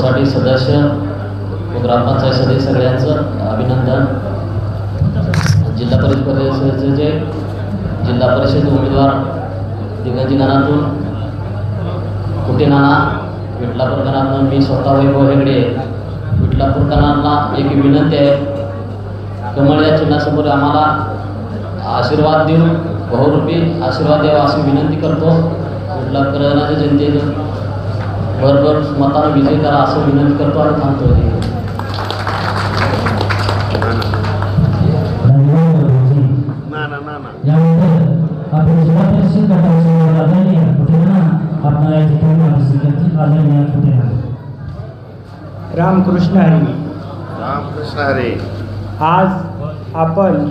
साठी सदस्य व ग्रामपंचायत सदस्य सगळ्यांचं अभिनंदन. जिल्हा परिषदेचे जिल्हा परिषद उमेदवार दिग्गजी गणातून कुटे नाना? विटलापूर मी स्वतः वैभव हेगडे. विठलापूरकरांना एक विनंती आहे. कमळ या चिन्हासमोर आम्हाला आशीर्वाद देऊन बहुरूपी आशीर्वाद द्यावा अशी विनंती करतो. विठलापूरकरांच्या जनतेतून भरभर मतानं विजय करा असं विनंती करतो आणि थांबतो रामकृष्ण हरी. रामकृष्ण हरे. आज आपण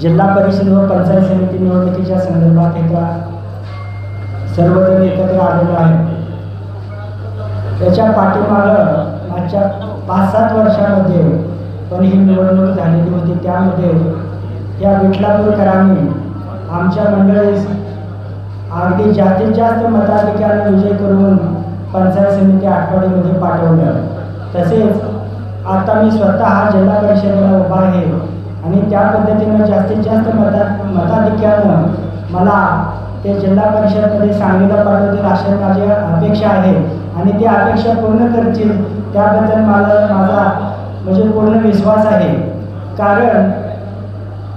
जिल्हा परिषद व पंचायत समिती निवडणुकीच्या संदर्भात एका सर्वजण एकत्र आलेलो आहे त्याच्या पाठीमागं मागच्या पाच सात वर्षामध्ये पण ही निवडणूक झालेली होती. त्यामध्ये या विठलापूरकरांनी आमच्या मंडळीस अगदी जास्तीत जास्त मताधिक्याने विजय करून पंचायत समिती आठवडीमध्ये पाठवलं. तसेच आता मी स्वतः हा जिल्हा परिषदेला उभा आहे आणि त्या पद्धतीनं जास्तीत जास्त मता मताधिक्यानं मला ते जिल्हा परिषदमध्ये सांगलीला पाठवतील अशा माझी अपेक्षा आहे. आणि ती अपेक्षा पूर्ण करतील त्याबद्दल मला माझा म्हणजे पूर्ण विश्वास आहे. कारण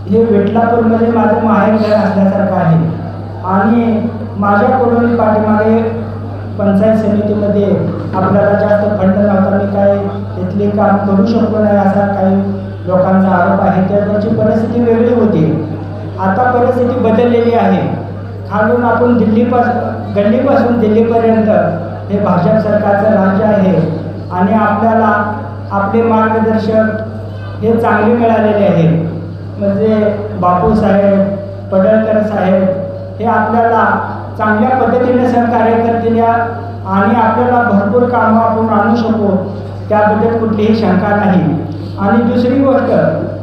हे विठलापूरमध्ये माझं माहेर घर असल्यासारखं आहे. आणि माझ्याकडून पाठीमागे पंचायत समितीमध्ये आपल्याला जास्त फंड नव्हता मी काय तिथले काम करू शकलो नाही असा काही लोकांचा आरोप आहे. त्याची परिस्थिती वेगळी होती. आता परिस्थिती बदललेली आहे. खालून आपण दिल्लीपासून गल्लीपासून दिल्लीपर्यंत हे भाजप सरकारचं राज्य आहे. आणि आपल्याला आपले मार्गदर्शक हे चांगले मिळालेले आहे. म्हणजे बापू साहेब पडळकर साहेब हे आपल्याला चांगल्या पद्धतीने सहकार्य करतील आणि आपल्याला भरपूर कामं आपण आणू शकू. त्याबद्दल कुठलीही शंका नाही. आणि दुसरी गोष्ट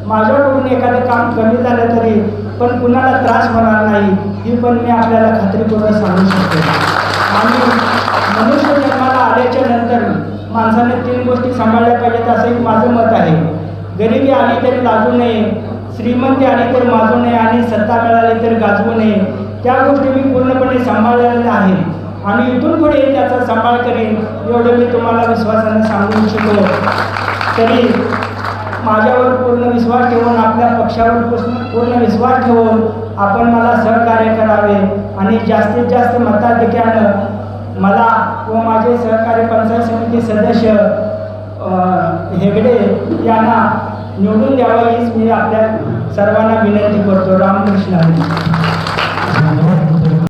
माझ्याकडून एखादं काम कमी झालं तरी पण कुणाला त्रास होणार नाही ही पण मी आपल्याला खात्रीपूर्वक सांगू शकतो. आणि मनुष्य जन्माला आल्याच्यानंतर माणसाने तीन गोष्टी सांभाळल्या पाहिजेत असं एक माझं मत आहे. गरिबी आली तरी लाजू नये श्रीमंती आली तर माजू नये आणि सत्ता मिळाली तर गाजवू नये त्या गोष्टी मी पूर्णपणे सांभाळलेल्या आहेत. आणि इथून पुढे त्याचा सांभाळ करेन एवढं मी तुम्हाला विश्वासानं सांगू इच्छितो. तरी माझ्यावर पूर्ण विश्वास ठेवून आपल्या पक्षावर पूर्ण पूर्ण विश्वास ठेवून आपण मला सहकार्य करावे आणि जास्तीत जास्त मताधिक्यानं मला व माझे सहकारी पंचायत समिती सदस्य हेगडे यांना निवडून द्यावं हीच मी आपल्या सर्वांना विनंती करतो. रामकृष्ण